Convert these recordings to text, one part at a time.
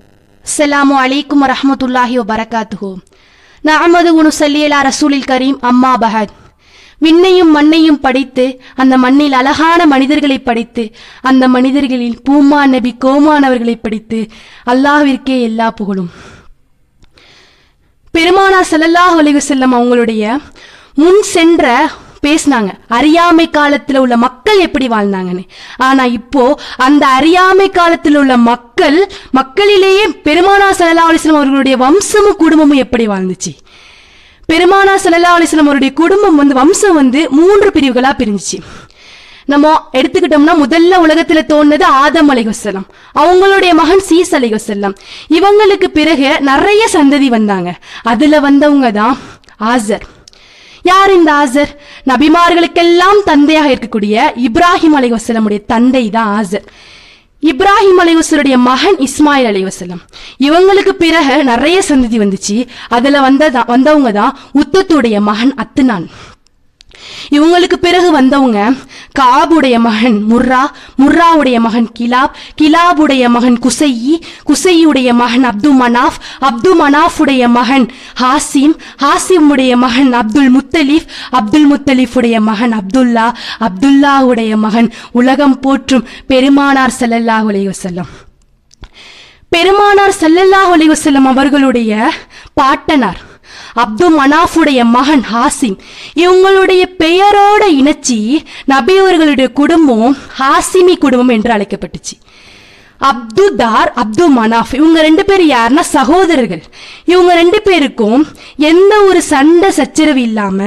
السلام عليكم ورحمة الله وبركاته நாமது உனுசல்லி அலா ரசூலில் கரீம் அம்மா பகத் விண்ணையும் மண்ணையும் படைத்து அந்த மண்ணில் அழகான மனிதர்களை படைத்து அந்த மனிதர்களில் பூமா நபி கோமானவர்களை படைத்து அல்லாஹிற்கே எல்லா புகழும். பெருமானா செல்லல்லாஹ் ஒலிவு செல்லம் அவங்களுடைய முன் சென்ற பேசினாங்க. அறியாமை காலத்துல உள்ள மக்கள் எப்படி வாழ்ந்தாங்கன்னு. ஆனா இப்போ அந்த அறியாமை காலத்துல உள்ள மக்கள் மக்களிலேயே பெருமானா ஸல்லல்லாஹு அவர்களுடைய வம்சமும் குடும்பமும் எப்படி வாழ்ந்துச்சு? பெருமானா ஸல்லல்லாஹு அலைஹி அவருடைய குடும்பம் வந்து வம்சம் வந்து மூன்று பிரிவுகளா பிரிஞ்சுச்சு. நம்ம எடுத்துக்கிட்டோம்னா முதல்ல உலகத்துல தோணுது ஆதம் அலைஹுசல்லம் அவங்களுடைய மகன் சீஸ் அலைஹுசல்லம் இவங்களுக்கு பிறகு நிறைய சந்ததி வந்தாங்க. அதுல வந்தவங்க தான் ஆசர். யார் இந்த ஆசர்? நபிமார்களுக்கெல்லாம் தந்தையாக இருக்கக்கூடிய இப்ராஹிம் அலைவசலமுடைய தந்தை தான் ஆசர். இப்ராஹிம் அலைவசருடைய மகன் இஸ்மாயில் அலைவசலம் இவங்களுக்கு பிறகு நிறைய சந்ததி வந்துச்சு. அதுல வந்ததா வந்தவங்க தான் உத்தத்துடைய மகன் அத்துனான் இவங்களுக்கு பிறகு வந்தவங்க காபுடைய மகன் முர்ரா முர்ராவுடைய மகன் கிலாப் கிலாபுடைய மகன் குசையி குசையுடைய மகன் அப்து மனாஃப் அப்து மனாஃபுடைய மகன் ஹாசிம் ஹாசிமுடைய மகன் அப்துல் முத்தலீஃப் அப்துல் முத்தலீஃபுடைய மகன் அப்துல்லா அப்துல்லாவுடைய மகன் உலகம் போற்றும் பெருமானார் செல்லல்லாஹ் அலைஹி பெருமானார் செல்லல்லாஹ் அலைஹி அவர்களுடைய பாட்டனார். அப்து மனாஃபுடைய மகன் ஹாசிம் இவங்களுடைய பெயரோட இணைச்சி நபி அவர்களுடைய குடும்பம் ஹாசிமி குடும்பம் என்று அழைக்கப்பட்டுச்சு. அப்துதார் அப்து மனாஃப். இவங்க ரெண்டு பேர் யாருன்னா சகோதரர்கள். இவங்க ரெண்டு பேருக்கும் எந்த ஒரு சண்டை சச்சரவு இல்லாம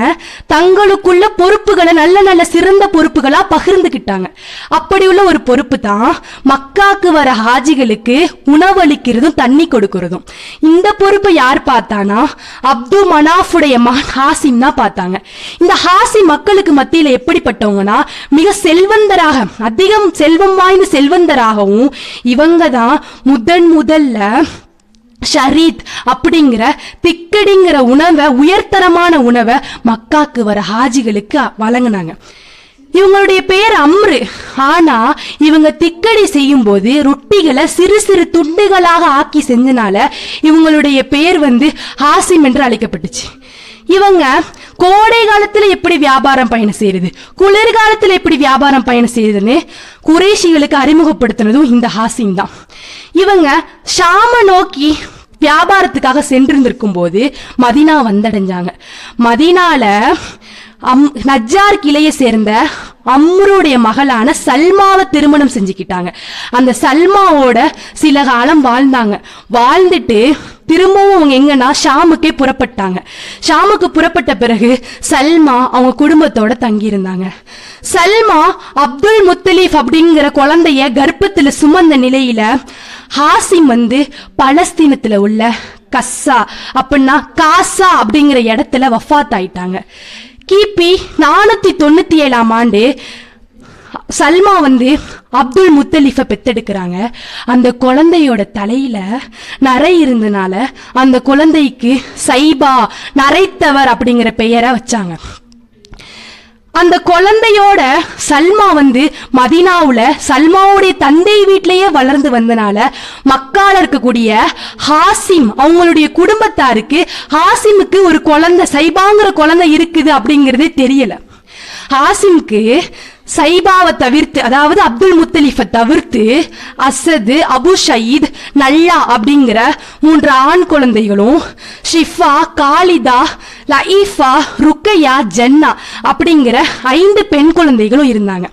தங்களுக்குள்ள பொறுப்புகளை நல்ல நல்ல சிறந்த பொறுப்புகளா பகிர்ந்துக்கிட்டாங்க அப்படி உள்ள ஒரு பொறுப்பு தான் மக்காக்கு வர ஹாஜிகளுக்கு உணவளிக்கிறதும் தண்ணி கொடுக்கறதும். இந்த பொறுப்பை யார் பார்த்தானா? அப்து மனாஃபுடைய மகன் ஹாசிம் தான் பார்த்தாங்க. இந்த ஹாசி மக்களுக்கு மத்தியில எப்படிப்பட்டவங்கன்னா மிக செல்வந்தராக அதிகம் செல்வம் வாய்ந்த செல்வந்தராகவும் இவங்க தான் முதன் முதல்ல ஷரீத் அப்படிங்கிற திக்கடிங்கிற உணவை உயர்தரமான உணவை மக்காக்கு வர ஹாஜிகளுக்கு வழங்கினாங்க. இவங்களுடைய பெயர் அம்ரு. ஆனா இவங்க திக்கடி செய்யும் போது ரொட்டிகளை சிறு சிறு துண்டுகளாக ஆக்கி செஞ்சனால இவங்களுடைய பெயர் வந்து ஹாசிம் என்று அழைக்கப்பட்டுச்சு. இவங்க கோடை காலத்துல எப்படி வியாபாரம் பயணம் செய்யறது குளிர்காலத்துல எப்படி வியாபாரம் பயணம் செய்யறதுன்னு குறைஷிகளுக்கு அறிமுகப்படுத்தினதும் இந்த ஹாசிம் தான். இவங்க ஷாம நோக்கி வியாபாரத்துக்காக சென்றிருந்திருக்கும் போது மதினா வந்தடைஞ்சாங்க. மதினால அம் நஜ்ஜார் கிளையை சேர்ந்த அம்ருடைய மகளான சல்மாவை திருமணம் செஞ்சுக்கிட்டாங்க. அந்த சல்மாவோட சில காலம் வாழ்ந்தாங்க. வாழ்ந்துட்டு திரும்பவும் அவங்க எங்கன்னா ஷாமுக்கே புறப்பட்டாங்க. ஷாமுக்கு புறப்பட்ட பிறகு சல்மா அவங்க குடும்பத்தோட தங்கியிருந்தாங்க. சல்மா அப்துல் முத்தலீஃப் அப்படிங்கிற குழந்தைய கர்ப்பத்துல சுமந்த நிலையில ஹாசிம் வந்து பலஸ்தீனத்துல உள்ள கஸ்ஸா அப்படின்னா காசா அப்படிங்கிற இடத்துல வஃபாத் ஆயிட்டாங்க கிபி நானூத்தி தொண்ணூத்தி ஏழாம் ஆண்டு சல்மா வந்து அப்துல் முத்தலிஃபை பெத்தெடுக்கிறாங்க. அந்த குழந்தையோட தலையில நரை இருந்தனால அந்த குழந்தைக்கு சைபா நரைத்தவர் அப்படிங்கிற பெயரை வச்சாங்க. அந்த குழந்தையோட சல்மா வந்து மதினாவுல சல்மாவுடைய தந்தை வீட்டிலேயே வளர்ந்து வந்தனால மக்கால இருக்கக்கூடிய ஹாசிம் அவங்களுடைய குடும்பத்தாருக்கு ஹாசிமுக்கு ஒரு குழந்தை சைபாங்கிற குழந்தை இருக்குது அப்படிங்கிறதே தெரியல. ஹாசிம்க்கு சைபாவை தவிர்த்து அதாவது அப்துல் முத்தலிஃபை தவிர்த்து அசது அபு ஷயீத் நல்லா அப்படிங்கிற மூன்று ஆண் குழந்தைகளும் ஷிஃபா காலிதா லஈஃபா ருக்கையா ஜன்னா அப்படிங்கிற ஐந்து பெண் குழந்தைகளும் இருந்தாங்க.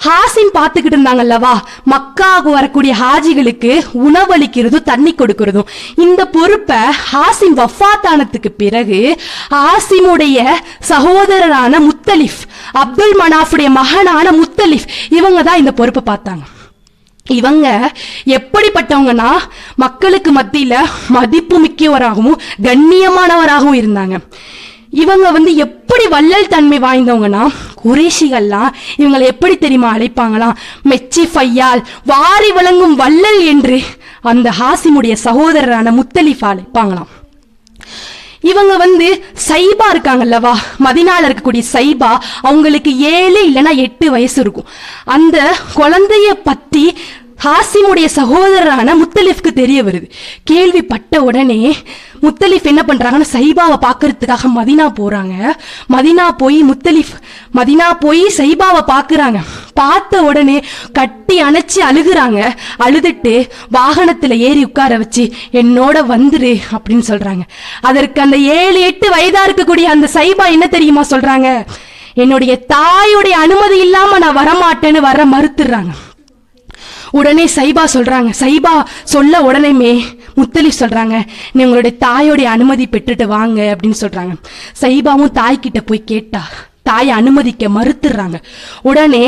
ஹாசிம் பார்த்துக்கிட்டு இருந்தாங்கல்லவா? மக்காவுக்கு வரக்கூடிய ஹாஜிகளுக்கு உணவளிக்கிறதும் தண்ணி கொடுக்கறதும். இந்த பொறுப்பை ஹாசிம் வஃபாத்தானத்துக்கு பிறகு ஹாசிமுடைய சகோதரரான முத்தலிஃப் அப்துல் மனாஃபுடைய மகனான முத்தலிஃப் இவங்க தான் இந்த பொறுப்பை பார்த்தாங்க. இவங்க எப்படிப்பட்டவங்கன்னா மக்களுக்கு மத்தியில மதிப்பு மிக்கவராகவும் கண்ணியமானவராகவும் இருந்தாங்க. இவங்க வந்து எப்படி வள்ளல் தன்மை வாய்ந்தவங்கன்னா குறைஷிகள்லாம் இவங்களை எப்படி தெரியுமா அழைப்பாங்களாம் மெச்சி ஃபையால் வாரி வழங்கும் வள்ளல் என்று அந்த ஹாசிமுடைய சகோதரரான முத்தலிஃபா அழைப்பாங்களாம். இவங்க வந்து சைபா இருக்காங்கல்லவா? மதினால இருக்கக்கூடிய சைபா அவங்களுக்கு ஏழு இல்லைன்னா எட்டு வயசு இருக்கும். அந்த குழந்தைய பத்தி ஹாசிமுடைய சகோதரரான முத்தலிஃப்க்கு தெரிய வருது. கேள்விப்பட்ட உடனே முத்தலிஃப் என்ன பண்றாங்கன்னா சைபாவை பார்க்கறதுக்காக மதினா போறாங்க. மதினா போய் முத்தலிஃப் மதினா போய் சைபாவை பார்க்குறாங்க. பார்த்த உடனே கட்டி அணைச்சி அழுகுறாங்க. அழுதுட்டு வாகனத்தில் ஏறி உட்கார வச்சு என்னோட வந்துரு அப்படின்னு சொல்றாங்க. அதற்கு அந்த ஏழு எட்டு வயதா இருக்கக்கூடிய அந்த சைபா என்ன தெரியுமா சொல்றாங்க? என்னுடைய தாயுடைய அனுமதி இல்லாம நான் வரமாட்டேன்னு வர மறுத்துடுறாங்க. உடனே சைபா சொல்றாங்க. சைபா சொல்ல உடனேமே முத்தலி சொல்றாங்க நீ உங்களுடைய தாயோடைய அனுமதி பெற்றுட்டு வாங்க அப்படின்னு சொல்றாங்க. சைபாவும் தாய்கிட்ட போய் கேட்டா தாயை அனுமதிக்க மறுத்துடுறாங்க. உடனே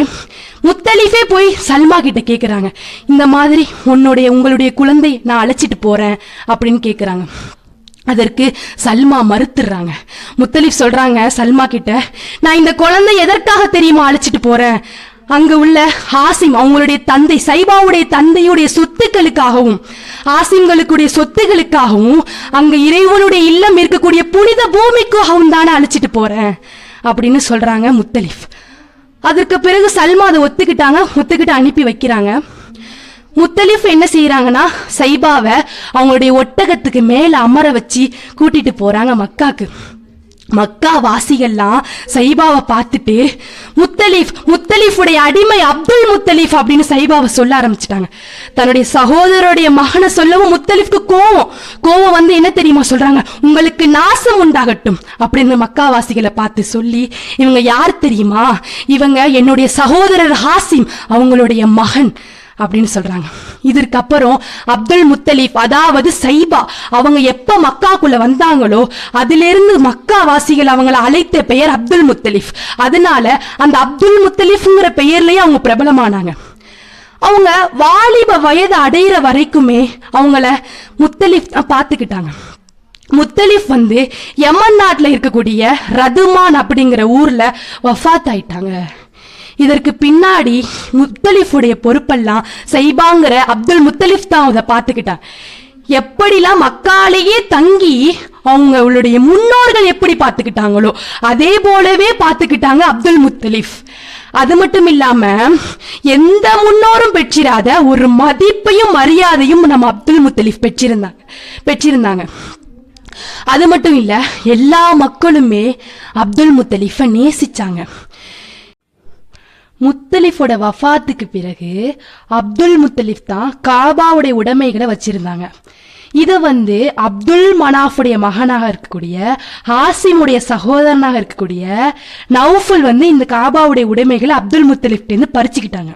முத்தலீஃபே போய் சல்மா கிட்ட கேட்குறாங்க இந்த மாதிரி உன்னுடைய உங்களுடைய குழந்தை நான் அழைச்சிட்டு போறேன் அப்படின்னு கேட்குறாங்க அதற்கு சல்மா மறுத்துடுறாங்க. முத்தலீஃப் சொல்றாங்க சல்மா கிட்ட நான் இந்த குழந்தை எதற்காக தெரியுமா அழைச்சிட்டு போறேன்? அங்கு உள்ள ஹாசிம் அவங்களுடைய தந்தை சைபாவுடைய தந்தையுடைய சொத்துக்களுக்காகவும் ஆசிம்களுக்குடைய சொத்துகளுக்காகவும் அங்க இறைவனுடைய இல்லம் இருக்கக்கூடிய புனித பூமிக்காகவும் தானே அழைச்சிட்டு போறேன் அப்படின்னு சொல்றாங்க முத்தலிஃப் அதற்கு பிறகு சல்மா அதை ஒத்துக்கிட்டாங்க ஒத்துக்கிட்டு அனுப்பி வைக்கிறாங்க. முத்தலிஃப் என்ன செய்யறாங்கன்னா சைபாவை அவங்களுடைய ஒட்டகத்துக்கு மேல அமர வச்சு கூட்டிட்டு போறாங்க மக்காக்கு. மக்கா வாசிகள்லாம் சைபாவை பார்த்துட்டு முத்தலீஃப் முத்தலீஃபுடைய அடிமை அப்துல் முத்தலீஃப் அப்படின்னு சைபாவை சொல்ல ஆரம்பிச்சிட்டாங்க. தன்னுடைய சகோதரருடைய மகனை சொல்லவும் முத்தலீஃப்க்கு கோவம். கோவம் வந்து என்ன தெரியுமா சொல்றாங்க? உங்களுக்கு நாசம் உண்டாகட்டும் அப்படின்னு மக்காவாசிகளை பார்த்து சொல்லி இவங்க யார் தெரியுமா? இவங்க என்னுடைய சகோதரர் ஹாசிம் அவங்களுடைய மகன். அப்படின்னு சொல்றாங்க. இதற்கு அப்புறம் அப்துல் முத்தலீப் அதாவது சைபா அவங்க எப்ப மக்காக்குள்ள வந்தாங்களோ அதிலிருந்து மக்கா வாசிகள் அவங்களை அழைத்த பெயர் அப்துல் முத்தலீப். அதனால அந்த அப்துல் முத்தலீஃப்ங்கிற பெயர்லயே அவங்க பிரபலமானாங்க. அவங்க வாலிப வயது அடையிற வரைக்குமே அவங்கள முத்தலிஃப் பார்த்துக்கிட்டாங்க முத்தலிஃப் வந்து யமன் நாட்டில் இருக்கக்கூடிய ரதுமான் அப்படிங்கிற ஊர்ல வஃபாத் ஆயிட்டாங்க. இதற்கு பின்னாடி முத்தலிஃபுடைய பொறுப்பெல்லாம் சைபாங்கிற அப்துல் முத்தலிஃப் தான் அதை பார்த்துக்கிட்டார். எப்படிலாம் மக்காலேயே தங்கி அவங்களுடைய முன்னோர்கள் எப்படி பார்த்துக்கிட்டாங்களோ அதே போலவே பார்த்துக்கிட்டாங்க அப்துல் முத்தலிஃப். அது மட்டும் இல்லாம எந்த முன்னோரும் பெற்றிராத ஒரு மதிப்பையும் மரியாதையும் நம்ம அப்துல் முத்தலிஃப் பெற்றிருந்தாங்க பெற்றிருந்தாங்க. அது மட்டும் இல்ல எல்லா மக்களுமே அப்துல் முத்தலிஃபை நேசிச்சாங்க. முத்தலிஃபோட வஃபாத்துக்கு பிறகு அப்துல் முத்தலிஃப் தான் காபாவுடைய உடைமைகளை வச்சிருந்தாங்க. இதை வந்து அப்துல் மனாஃபுடைய மகனாக இருக்கக்கூடிய ஹாசிமுடைய சகோதரனாக இருக்கக்கூடிய நௌஃபுல் வந்து இந்த காபாவுடைய உடைமைகளை அப்துல் முத்தலிஃப்டேருந்து பறிச்சுக்கிட்டாங்க.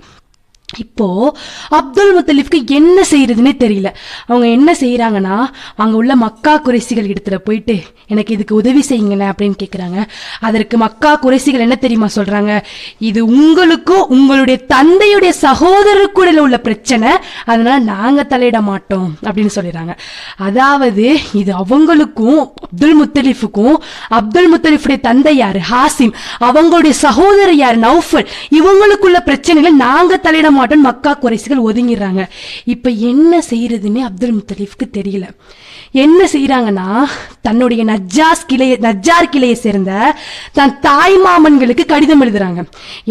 இப்போ அப்துல் முத்தலிஃப்க்கு என்ன செய்யறதுன்னே தெரியல. அவங்க என்ன செய்யறாங்கன்னா அங்க உள்ள மக்கா குறைசிகள் இடத்துல போயிட்டு எனக்கு இதுக்கு உதவி செய்யுங்கண்ணே அப்படின்னு கேக்குறாங்க. அதற்கு மக்கா குறைசிகள் என்ன தெரியுமா சொல்றாங்க? இது உங்களுக்கும் உங்களுடைய தந்தையுடைய சகோதரருக்குள்ள உள்ள பிரச்சனை அதனால நாங்க தலையிட மாட்டோம் அப்படின்னு சொல்லிடுறாங்க அதாவது இது அவங்களுக்கும் அப்துல் முத்தலிஃபுக்கும் அப்துல் முத்தலிஃபுடைய தந்தை யாரு? ஹாசிம். அவங்களுடைய சகோதரர் யார்? நௌஃபல். இவங்களுக்குள்ள பிரச்சனைகளை நாங்க தலையிட மாட்டோன்னு மக்கா குறைசிகள் ஒதுங்கிடுறாங்க. இப்போ என்ன செய்யறதுன்னு அப்துல் முத்தலீஃப்க்கு தெரியல. என்ன செய்யறாங்கன்னா தன்னுடைய நஜ்ஜாஸ் கிளைய நஜ்ஜார் கிளையை சேர்ந்த தன் தாய் மாமன்களுக்கு கடிதம் எழுதுறாங்க.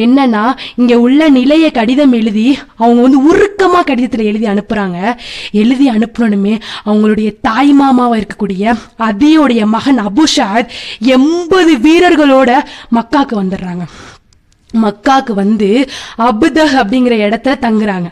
என்னன்னா இங்க உள்ள நிலைய கடிதம் எழுதி அவங்க வந்து உருக்கமா கடிதத்தில் எழுதி அனுப்புறாங்க. எழுதி அனுப்பணுமே அவங்களுடைய தாய் மாமாவா இருக்கக்கூடிய அதியோடைய மகன் அபுஷாத் எண்பது வீரர்களோட மக்காக்கு வந்துடுறாங்க. மக்காக்கு வந்து அபுதஹ் அப்படிங்கிற இடத்துல தங்குறாங்க.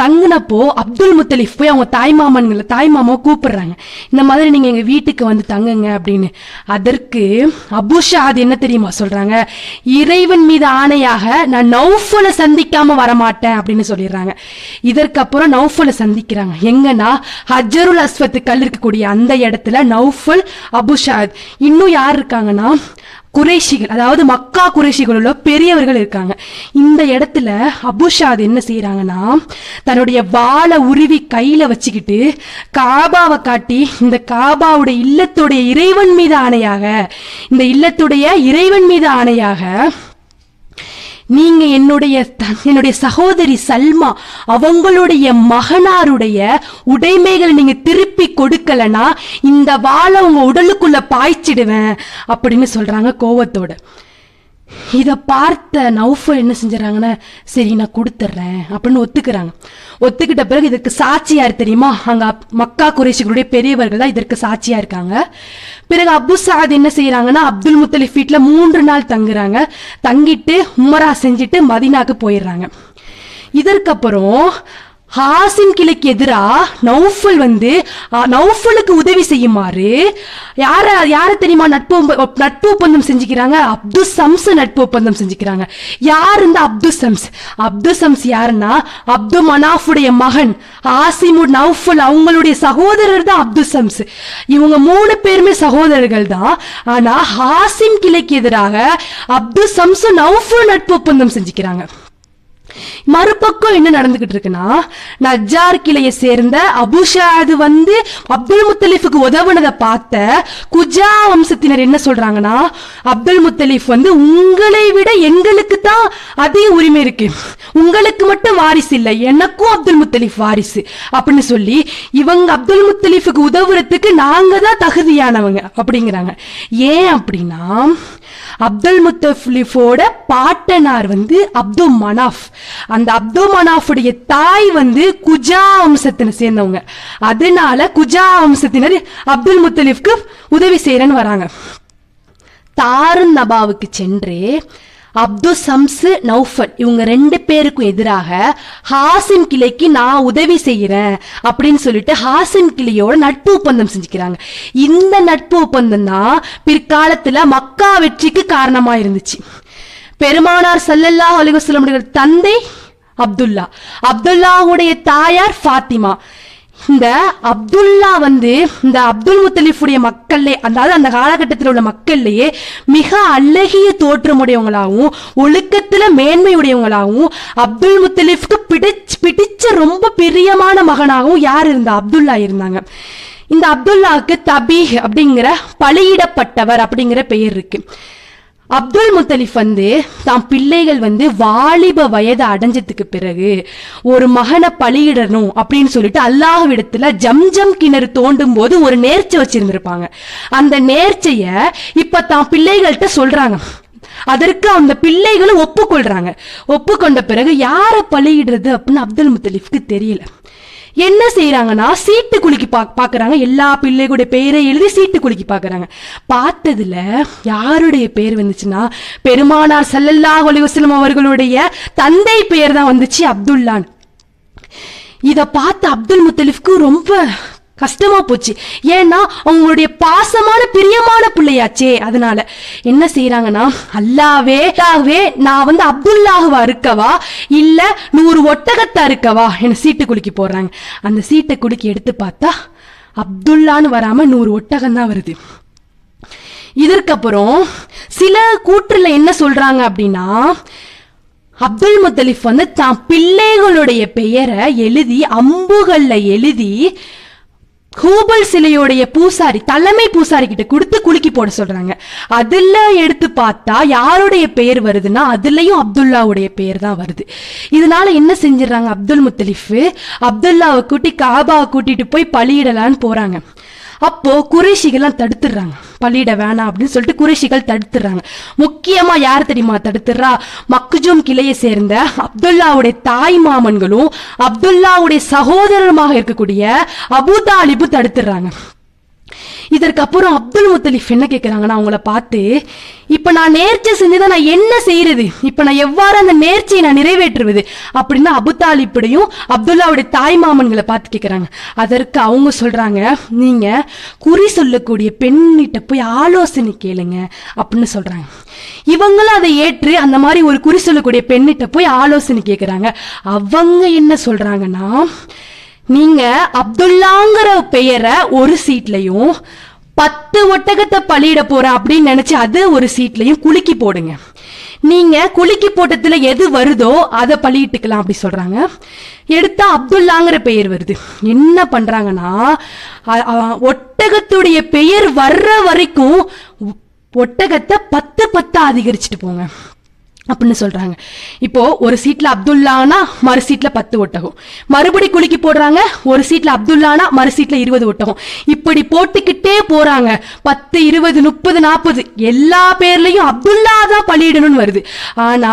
தங்குனப்போ அப்துல் முத்தலிஃப் போய் அவங்க தாய் மாமன்களை தாய் மாமாவை கூப்பிடுறாங்க. இந்த மாதிரி நீங்கள் எங்கள் வீட்டுக்கு வந்து தங்குங்க அப்படின்னு. அதற்கு அபுஷாத் என்ன தெரியுமா சொல்றாங்க? இறைவன் மீது ஆணையாக நான் நௌஃபலை சந்திக்காமல் வரமாட்டேன் அப்படின்னு சொல்லிடுறாங்க. இதற்கு அப்புறம் நௌஃபலை சந்திக்கிறாங்க. எங்கன்னா? ஹஜருல் அஸ்வத்து கல் இருக்கக்கூடிய அந்த இடத்துல நௌஃபல் அபுஷாத் இன்னும் யார் இருக்காங்கன்னா? குறைஷிகள் அதாவது மக்கா குறைஷிகள் உள்ள பெரியவர்கள் இருக்காங்க. இந்த இடத்துல அபுஷாத் என்ன செய்யறாங்கன்னா தன்னுடைய வாழை உருவி கையில வச்சுக்கிட்டு காபாவை காட்டி இந்த காபாவுடைய இல்லத்துடைய இறைவன் மீது ஆணையாக இந்த இல்லத்துடைய இறைவன் மீது ஆணையாக நீங்க என்னுடைய த- என்னுடைய சகோதரி சல்மா அவங்களுடைய மகனாருடைய உடைமைகளை நீங்க திருப்பி கொடுக்கலனா இந்த வாழை உங்க உடலுக்குள்ள பாய்ச்சிடுவேன் அப்படின்னு சொல்றாங்க கோவத்தோட. இதை பார்த்த நௌஃபல் என்ன செஞ்சாங்கன்னா சரி நான் கொடுத்துட்றேன் அப்படின்னு ஒத்துக்கிறாங்க. ஒத்துக்கிட்ட பிறகு இதற்கு சாட்சி யார் தெரியுமா? அங்கே மக்கா குறைஷிகளுடைய பெரியவர்கள் தான் இதற்கு சாட்சியாக இருக்காங்க. பிறகு அபு சாத் என்ன செய்யறாங்கன்னா அப்துல் முத்தலிஃப் வீட்டில் மூன்று நாள் தங்குறாங்க. தங்கிட்டு உமரா செஞ்சுட்டு மதினாக்கு போயிடுறாங்க. இதற்கப்புறம் ஹாசிம் கிளைக்கு எதிரா நௌஃபல் வந்து நௌஃபலுக்கு உதவி செய்யுமாறு யார யார தெரியுமா நட்பு நட்பு ஒப்பந்தம் செஞ்சுக்கிறாங்க? அப்து சம்ஸ் நட்பு ஒப்பந்தம் செஞ்சுக்கிறாங்க. யார் இந்த அப்து சம்ஸ்? அப்து சம்ஸ் யாருன்னா அப்து மனாஃபுடைய மகன் ஆசிமு நௌஃபல் அவங்களுடைய சகோதரர் தான் அப்து சம்ஸ். இவங்க மூணு பேருமே சகோதரர்கள் தான். ஆனா ஹாசிம் கிளைக்கு எதிராக அப்து சம்ஸ் நௌஃபல் நட்பு ஒப்பந்தம் செஞ்சுக்கிறாங்க. மறுபக்கம் என்ன நடந்துகிட்டு இருக்குன்னா நஜார் கிளையை சேர்ந்த அபுஷாது வந்து அப்துல் முத்தலீஃபுக்கு உதவுனதை பார்த்த குஜா வம்சத்தினர் என்ன சொல்றாங்கன்னா அப்துல் முத்தலீஃப் வந்து உங்களை விட எங்களுக்கு தான் அதிக உரிமை இருக்கு. உங்களுக்கு மட்டும் வாரிசு இல்லை. எனக்கும் அப்துல் முத்தலீஃப் வாரிசு. அப்படின்னு சொல்லி இவங்க அப்துல் முத்தலிஃபுக்கு உதவுறதுக்கு நாங்க தான் தகுதியானவங்க. அப்படிங்கிறாங்க. ஏன் அப்படின்னா அப்துல் முத்தலிஃபோட பாட்டனார் வந்து அப்துல் மனாஃப். அந்த அப்துமனாஃபுடைய தாய் வந்து குஜா வம்சத்தினை சேர்ந்தவங்க. அதனால குஜா வம்சத்தினர் அப்துல் முத்தலிஃப்க்கு உதவி செய்யறேன்னு வராங்க. தாருன் நபாவுக்கு சென்று அப்து சம்சு நௌஃபல் இவங்க ரெண்டு பேருக்கும் எதிராக ஹாசிம் கிளைக்கு நான் உதவி செய்யறேன் அப்படின்னு சொல்லிட்டு ஹாசிம் கிளையோட நட்பு ஒப்பந்தம் செஞ்சுக்கிறாங்க. இந்த நட்பு ஒப்பந்தம் தான் பிற்காலத்துல மக்கா வெற்றிக்கு காரணமா இருந்துச்சு. பெருமானார் சல்லல்லா அலைஹி தந்தை அப்துல்லா. அப்துல்லாவுடைய தாயார் ஃபாத்திமா. இந்த அப்துல்லா வந்து இந்த அப்துல் முத்தலிஃபுடைய மக்கள்லே அதாவது அந்த காலகட்டத்தில் உள்ள மக்கள்லேயே மிக அழகிய தோற்றமுடையவங்களாகவும் ஒழுக்கத்துல மேன்மையுடையவங்களாகவும் அப்துல் முத்தலிஃப்க்கு பிடிச் பிடிச்ச ரொம்ப பிரியமான மகனாகவும் யார் இருந்தா? அப்துல்லா இருந்தாங்க. இந்த அப்துல்லாவுக்கு தபீஹ் அப்படிங்கிற பலியிடப்பட்டவர் அப்படிங்கிற பெயர் இருக்கு. அப்துல் முத்தலிஃப் வந்து தான் பிள்ளைகள் வந்து வாலிப வயதை அடைஞ்சதுக்கு பிறகு ஒரு மகனை பலியிடணும் அப்படின்னு சொல்லிட்டு அல்லாஹ்விடத்துல ஜம்ஜம் கிணறு தோண்டும் போது ஒரு நேர்ச்சை வச்சிருந்திருப்பாங்க. அந்த நேர்ச்சைய இப்ப தான் பிள்ளைகள்கிட்ட சொல்றாங்க. அதற்கு அந்த பிள்ளைகளும் ஒப்புக்கொள்றாங்க. ஒப்புக்கொண்ட பிறகு யாரை பலியிடுறது அப்படின்னு அப்துல் முத்தலிஃப்க்கு தெரியல. என்ன செய்யறாங்கன்னா சீட்டு குலுக்கி பா பாக்குறாங்க. எல்லா பிள்ளைகளுடைய பெயரை எழுதி சீட்டு குலுக்கி பாக்குறாங்க. பார்த்ததுல யாருடைய பெயர் வந்துச்சுன்னா பெருமானார் சல்லல்லா ஒலிவசலம் அவர்களுடைய தந்தை பெயர் தான் வந்துச்சு அப்துல்லான். இதை பார்த்து அப்துல் முத்தலிஃப்க்கு ரொம்ப கஷ்டமா போச்சு. ஏன்னா அவங்களுடைய பாசமான பிரியமான பிள்ளையாச்சே. அதனால என்ன செய்யறாங்கன்னா அல்லாவே நான் வந்து அப்துல்லாஹுவா இருக்கவா? இல்ல நூறு ஒட்டகத்தா இருக்கவா? என்ன சீட்டு குலுக்கி போடுறாங்க. அந்த சீட்டை குலுக்கி எடுத்து பார்த்தா அப்துல்லான்னு வராம நூறு ஒட்டகம் தான் வருது. இதற்கப்புறம் சில கூற்றுல என்ன சொல்றாங்க அப்படின்னா அப்துல் முத்தலிஃப் வந்து தான் பிள்ளைகளுடைய பெயரை எழுதி அம்புகள்ல எழுதி ஹூபல் சிலையோடைய பூசாரி தலைமை பூசாரி கிட்ட கொடுத்து குலுக்கி போட சொல்றாங்க. அதுல எடுத்து பார்த்தா யாருடைய பெயர் வருதுன்னா அதுலயும் அப்துல்லாவுடைய பெயர் தான் வருது. இதனால என்ன செஞ்சிடறாங்க அப்துல் முத்தலிஃப்? அப்துல்லாவை கூட்டி காபாவை கூட்டிட்டு போய் பலியிடலான்னு போறாங்க. அப்போ குறைஷிகள்லாம் தடுத்துடுறாங்க. பள்ளியிட வேணாம் அப்படின்னு சொல்லிட்டு குறைஷிகள் தடுத்துடுறாங்க முக்கியமா யார் தெரியுமா தடுத்துறா? மக்குஜும் கிளையை சேர்ந்த அப்துல்லாவுடைய தாய் மாமன்களும் அப்துல்லாவுடைய சகோதரருமாக இருக்கக்கூடிய அபு தாலிபு தடுத்துறாங்க. இதற்கப்புறம் அப்துல் முத்தலிஃப் என்ன கேட்குறாங்கன்னா அவங்கள பார்த்து இப்போ நான் நேர்ச்சி செஞ்சதை நான் என்ன செய்யறது இப்போ நான் எவ்வாறு அந்த நேர்ச்சியை நான் நிறைவேற்றுவது? அப்படின்னு அபுதாலிப்படையும் அப்துல்லாவுடைய தாய் மாமன்களை பார்த்து கேட்குறாங்க அதற்கு அவங்க சொல்றாங்க நீங்க குறி சொல்லக்கூடிய பெண்ணிட்ட போய் ஆலோசனை கேளுங்க அப்படின்னு சொல்றாங்க. இவங்களும் அதை ஏற்று அந்த மாதிரி ஒரு குறி சொல்லக்கூடிய பெண்ணிட்ட போய் ஆலோசனை கேட்குறாங்க அவங்க என்ன சொல்றாங்கன்னா நீங்க அப்துல்லாங்கிற பெயரை ஒரு சீட்லையும் பத்து ஒட்டகத்தை பலியிட போறேன் அப்படின்னு நினைச்சு அது ஒரு சீட்லையும் குலுக்கி போடுங்க. நீங்க குலுக்கி போட்டதுல எது வருதோ அதை பழியிட்டுக்கலாம் அப்படி சொல்றாங்க. எடுத்தா அப்துல்லாங்கிற பெயர் வருது. என்ன பண்றாங்கன்னா ஒட்டகத்துடைய பெயர் வர்ற வரைக்கும் ஒட்டகத்தை பத்து பத்தா அதிகரிச்சுட்டு போங்க. அப்படின்னு சொல்றாங்க. இப்போ ஒரு சீட்ல அப்துல்லானா மறு சீட்ல பத்து ஒட்டகம். மறுபடி குலுக்கி போடுறாங்க ஒரு சீட்ல அப்துல்லானா மறு சீட்ல இருபது ஒட்டகம். இப்படி போட்டுக்கிட்டே போறாங்க. பத்து இருபது முப்பது நாற்பது எல்லா பேர்லயும் அப்துல்லா தான் பலியிடணும்னு வருது. ஆனா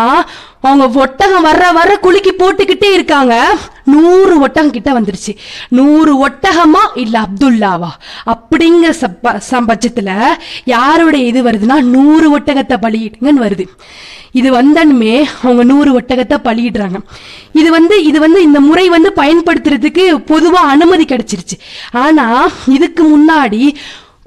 அவங்க ஒட்டகம் வர்ற வர்ற குலுக்கி போட்டுக்கிட்டே இருக்காங்க. நூறு ஒட்டகம் கிட்ட வந்துருச்சு. நூறு ஒட்டகமா? இல்ல அப்துல்லாவா? அப்படிங்கிற சப்ப சம்பட்சத்துல யாருடைய இது வருதுன்னா நூறு ஒட்டகத்தை பலியிடுங்கன்னு வருது. இது வந்தனுமே அவங்க நூறு ஒட்டகத்தை பலியிடுறாங்க. இது வந்து இது வந்து இந்த முறை வந்து பயன்படுத்துறதுக்கு பொதுவா அனுமதி கிடைச்சிருச்சு. ஆனா இதுக்கு முன்னாடி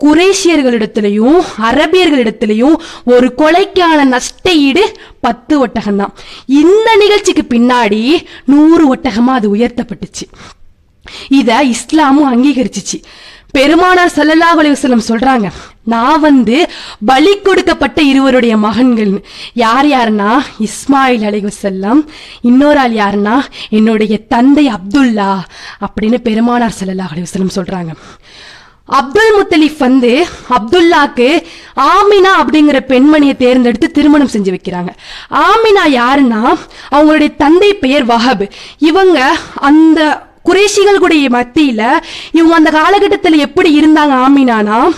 குரேஷியர்களிடத்திலையும் அரபியர்களிடத்திலையும் ஒரு கொலைக்கான நஷ்ட ஈடு பத்து ஒட்டகம் தான் இந்த நிகழ்ச்சிக்கு பின்னாடி நூறு ஒட்டகமா அது உயர்த்தப்பட்டுச்சு. இத இஸ்லாமும் அங்கீகரிச்சிச்சு. பெருமானார் ஸல்லல்லாஹு அலிவசலம் சொல்றாங்க நான் வந்து பலி கொடுக்கப்பட்ட இருவருடைய மகன்கள். யார் யாருன்னா? இஸ்மாயில் அலிவசல்லம் இன்னொரு ஆள் யாருன்னா? என்னுடைய தந்தை அப்துல்லா. அப்படின்னு பெருமானார் ஸல்லல்லாஹு அலிவசலம் சொல்றாங்க. அப்துல் முத்தலிஃப் வந்து அப்துல்லாக்கு ஆமினா அப்படிங்கிற பெண்மணியை தேர்ந்தெடுத்து திருமணம் செஞ்சு வைக்கிறாங்க. ஆமினா யாருன்னா அவங்களுடைய தந்தை பெயர் வஹப். இவங்க அந்த குறைஷிகளுடைய மத்தியில இவங்க அந்த காலகட்டத்தில் எப்படி இருந்தாங்க ஆமினானா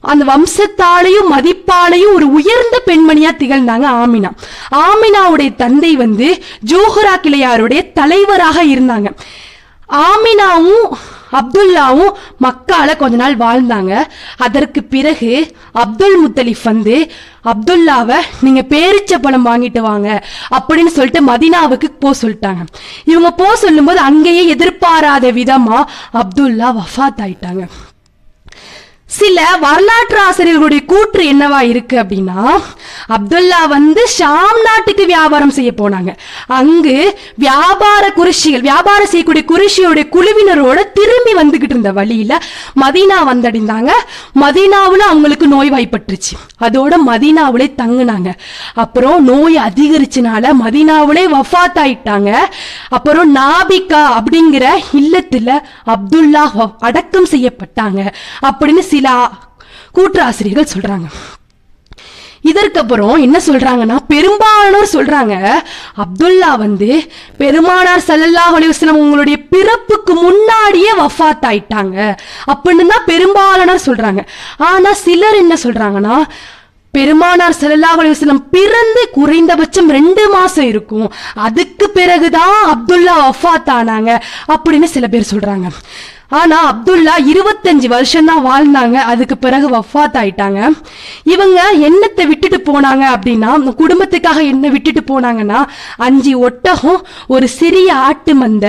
அந்த வம்சத்தாலையும் மதிப்பாலையும் ஒரு உயர்ந்த பெண்மணியா திகழ்ந்தாங்க ஆமினா. ஆமினாவுடைய தந்தை வந்து ஜோஹரா கிளையாருடைய தலைவராக இருந்தாங்க. ஆமினாவும் அப்துல்லாவும் மக்கால கொஞ்ச நாள் வாழ்ந்தாங்க. அதற்கு பிறகு அப்துல் முத்தலிஃப் வந்து அப்துல்லாவை நீங்க பேரிச்ச பழம் வாங்கிட்டு வாங்க அப்படின்னு சொல்லிட்டு மதினாவுக்கு போ சொல்லிட்டாங்க. இவங்க போ சொல்லும்போது அங்கேயே எதிர்பாராத விதமா அப்துல்லா வஃபாத் ஆயிட்டாங்க. சில வரலாற்று ஆசிரியர்களுடைய கூற்று என்னவா இருக்கு அப்படின்னா அப்துல்லா வந்து ஷாம் நாட்டுக்கு வியாபாரம் செய்ய போனாங்க. அங்கு வியாபார குரிஷிகள் வியாபாரம் செய்யக்கூடிய குரிஷியோட குழுவினரோட திரும்பி வந்துகிட்டு இருந்த வழியில மதீனா வந்தடைந்தாங்க. மதீனாவில் அவங்களுக்கு நோய் வாய்ப்பட்டுருச்சு அதோட மதீனாவிலே தங்குனாங்க. அப்புறம் நோய் அதிகரிச்சனால மதீனாவுலே வஃத் ஆயிட்டாங்க. அப்புறம் நாபிகா அப்படிங்கிற இல்லத்துல அப்துல்லா அடக்கம் செய்யப்பட்டாங்க அப்படின்னு சில கூற்றாசிரியர்கள் சொல்றாங்க. இதற்கப்புறம் என்ன சொல்றாங்கன்னா பெரும்பாலானோர் சொல்றாங்க அப்துல்லா வந்து பெருமானார் சல்லல்லா அலைஹி உங்களுடைய பிறப்புக்கு முன்னாடியே வஃபாத் ஆயிட்டாங்க அப்படின்னு தான் பெரும்பாலானோர் சொல்றாங்க. ஆனா சிலர் என்ன சொல்றாங்கன்னா பெருமானார் ஸல்லல்லாஹு அலிவசலம் பிறந்து குறைந்தபட்சம் ரெண்டு மாசம் இருக்கும். அதுக்கு பிறகுதான் அப்துல்லா வஃபாத் ஆனாங்க. அப்படின்னு சில பேர் சொல்றாங்க. ஆனா அப்துல்லா இருபத்தஞ்சு வருஷம் தான் வாழ்ந்தாங்க. அதுக்கு பிறகு வஃபாத் ஆயிட்டாங்க. இவங்க என்னத்தை விட்டுட்டு போனாங்க அப்படின்னா குடும்பத்துக்காக என்ன விட்டுட்டு போனாங்கன்னா அஞ்சு ஒட்டகம் ஒரு சிறிய ஆட்டு மந்த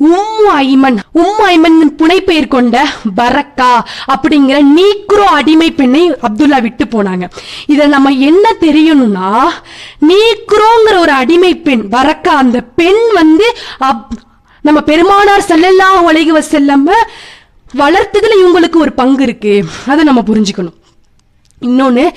உம்மு ஐமன் உம்மு ஐமன் புனைப்பெயர் கொண்ட பரக்கா அப்படிங்கிற நீக்ரோ அடிமை பெண்ணை அப்துல்லா விட்டு போனாங்க. இதை நம்ம என்ன தெரியணும்னா நீக்ரோங்கிற ஒரு அடிமை பெண் பரக்கா அந்த பெண் வந்து அப்- நம்ம பெருமானார் ஸல்லல்லாஹு அலைஹி வஸல்லம் வளர்த்ததுல இவங்களுக்கு ஒரு பங்கு இருக்கு. அதை நம்ம புரிஞ்சுக்கணும். இன்னொன்னு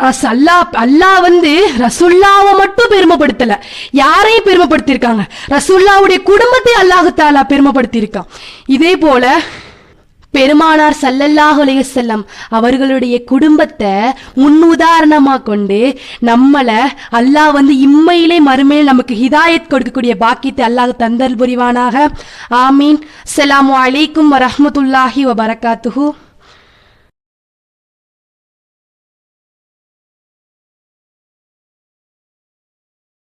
அல்லா அல்லாஹ் வந்து ரசுல்லாவை மட்டும் பெருமைப்படுத்தல. யாரையும் பெருமைப்படுத்தியிருக்காங்க. ரசுல்லாவுடைய குடும்பத்தை அல்லாஹு தாலா பெருமைப்படுத்தியிருக்கான். இதே போல பெருமானார் சல்லல்லாஹ் செல்லம் அவர்களுடைய குடும்பத்தை முன்னுதாரணமா கொண்டு நம்மள அல்லாஹ் வந்து இம்மையிலே மறுமையில் நமக்கு ஹிதாயத் கொடுக்கக்கூடிய பாக்கியத்தை அல்லாஹ் தந்தல் புரிவானாக. ஆமீன். அஸ்லாம் வலைக்கும் வரமத்துல்லாஹி வபரகாத்துஹூ.